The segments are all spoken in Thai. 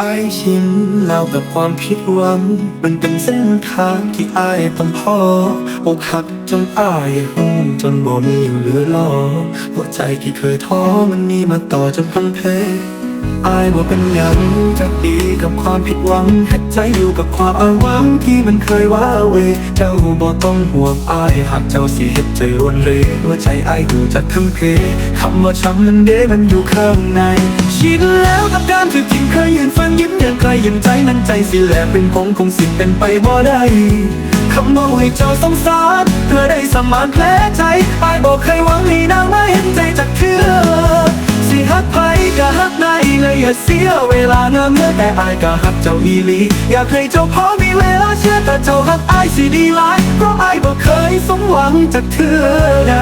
ไอายชินแล้วกับความผิดหวัง มันเป็นเส้นทางที่อายต้องพออกหักจนอายหุ่งจนบ่มีอยู่เหลือรอหัวใจที่เคยท้อมันมีมาต่อจนพังเพ อายบ่เป็นยังจะดีกับความผิดหวังให้ใจอยู่กับความอ้างหวังที่มันเคยว่าเว เจ้าบ่ต้องห่วงอายหากเจ้าสิเฮ็ดใจรวนเลยหัวใจอายอยู่จะทึ่งเพคำว่าช้ำนั้นเด้มันอยู่ข้างในชินแล้วกับการถูกทิ้งเคยยืนฟังยิ้มย่างไกลยังใจนั้นใจสิแหลเป็นผมคงสิเป็นไปบ่ได้คำว่าให้เจ้าสงสารเพื่อได้สมานแผลใจอายบอกเคยหวังให้นางมาเห็นใจ อย่าเสียเวลาเงินเมื่อแต่อายก็หักเจ้าอีลี อยากให้เจ้าพอมีเวลาเชื่อแต่เจ้าหักอายสิดีหลาย เพราะอายบ่เคยสมหวังจากเธอใด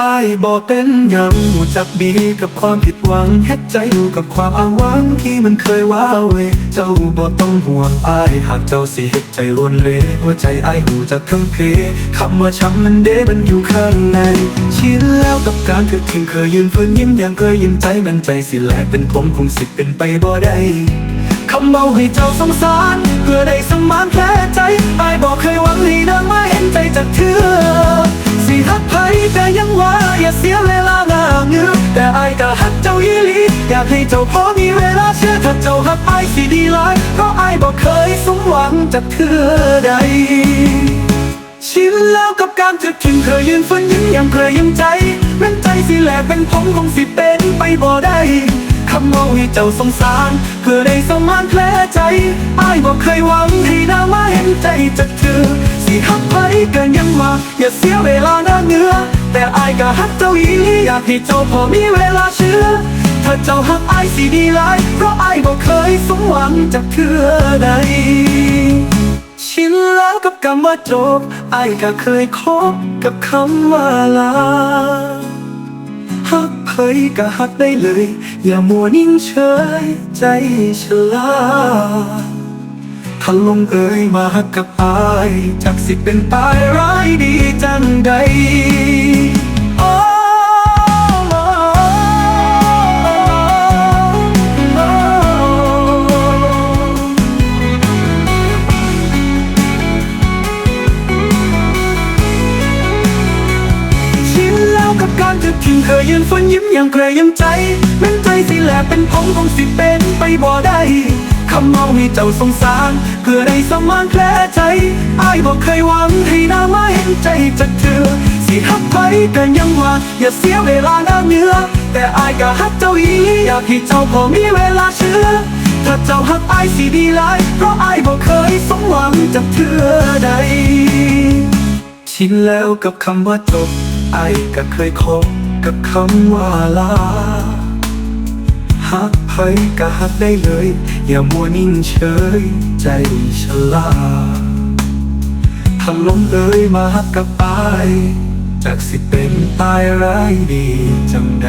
อายบอกเป็นยังหูจักบีกับความผิดหวังเฮ็ดใจอยู่กับความอ้างหวังที่มันเคยว่าเวเจ้าบ่ต้องห่วงอายหากเจ้าสิเฮ็ดใจรวนเลยหัวใจอายหูจักทั้งเพคำว่าช้ำมันเด้มันอยู่ข้างในชินแล้วกับการถูกทิ้งเคยยืนฝืนยิ้มย่างเคยยิ้มใจมันใจสิแหลกเป็นผมคงสิเป็นไปบ่ได้คำเมาให้เจ้าสงสาร เพื่อได้สมานแผลใจอายบอกเคยหวังให้นางมาเห็นใจจากเธอ สิฮักไผแต่ยังว่าอย่าเสียเวลาหน้าเงือแต่อายก็ฮักเจ้าอีลีอยากให้เจ้าพอมีเวลาเชื่อถ้าเจ้าฮักอสิดีหลายเพราะอายบอกเคยสมหวังจากเธอใดชินแล้วกับการถึกถึงเคยยืนฝืนยิ้มยังเคยยิ้มใจแม้นใจสิแหลกเป็นผมคงสิเป็นไปบ่ได้คำเมาให้เจ้าสงสาร เพื่อได้สมานแผลใจ อ้ายบอกเคยหวังให้นางมาเห็นใจจากเธอิฮักไปกันยังว่าอย่าเสียเวลาหน้าเนื้อ แต่อายก็ฮักเจ้าอีลีอยากให้เจ้าพอมีเวลาเชื่อ ถ้าเจ้าฮักอายสิดีหลาย เพราะอายบอกเคยสมหวังจากเธอใดชินแล้วกับคำว่าจบไอ้ก็เคยคบกับคำว่าลาฮักเผยก็ฮักได้เลย อย่ามัวนิ่งเฉยใจฉลาด ถ้าลงเอ่ยมาฮักกับอายจากสิเป็นตายร้ายดีจังใดชินแล้วกับการจะทิ้งเคยยืนฝืนยิ้มอย่างเกรยิ้มใจแม้นใจสิแหลกเป็นผมคงสิเป็นไปบ่ได้ำเมาให้เจ้าสงสาร เพื่อได้สมานแผลใจอายบอกเคยหวังให้นามาเห็นใจจากเธอ สิฮักไปกันยังว่า อย่าเสียเวลาหน้าเนื้อ แต่อายก็ฮักเจ้าอีอยากให้เจ้าพอมีเวลาเชื่อ ถ้าเจ้าฮักอายสิดีหลาย เพราะอายบอกเคยสมหวังจากเธอใด ชินแล้วกับคำว่าจบไอ้ก็เคยคบกับคำว่าลา อยก็หักได้เลย อย่ามัวนิ่งเฉย ใจฉลาดถ้าล้มเลยมาหักกับอาย จากสิเป็นตายร้ายดีจังใด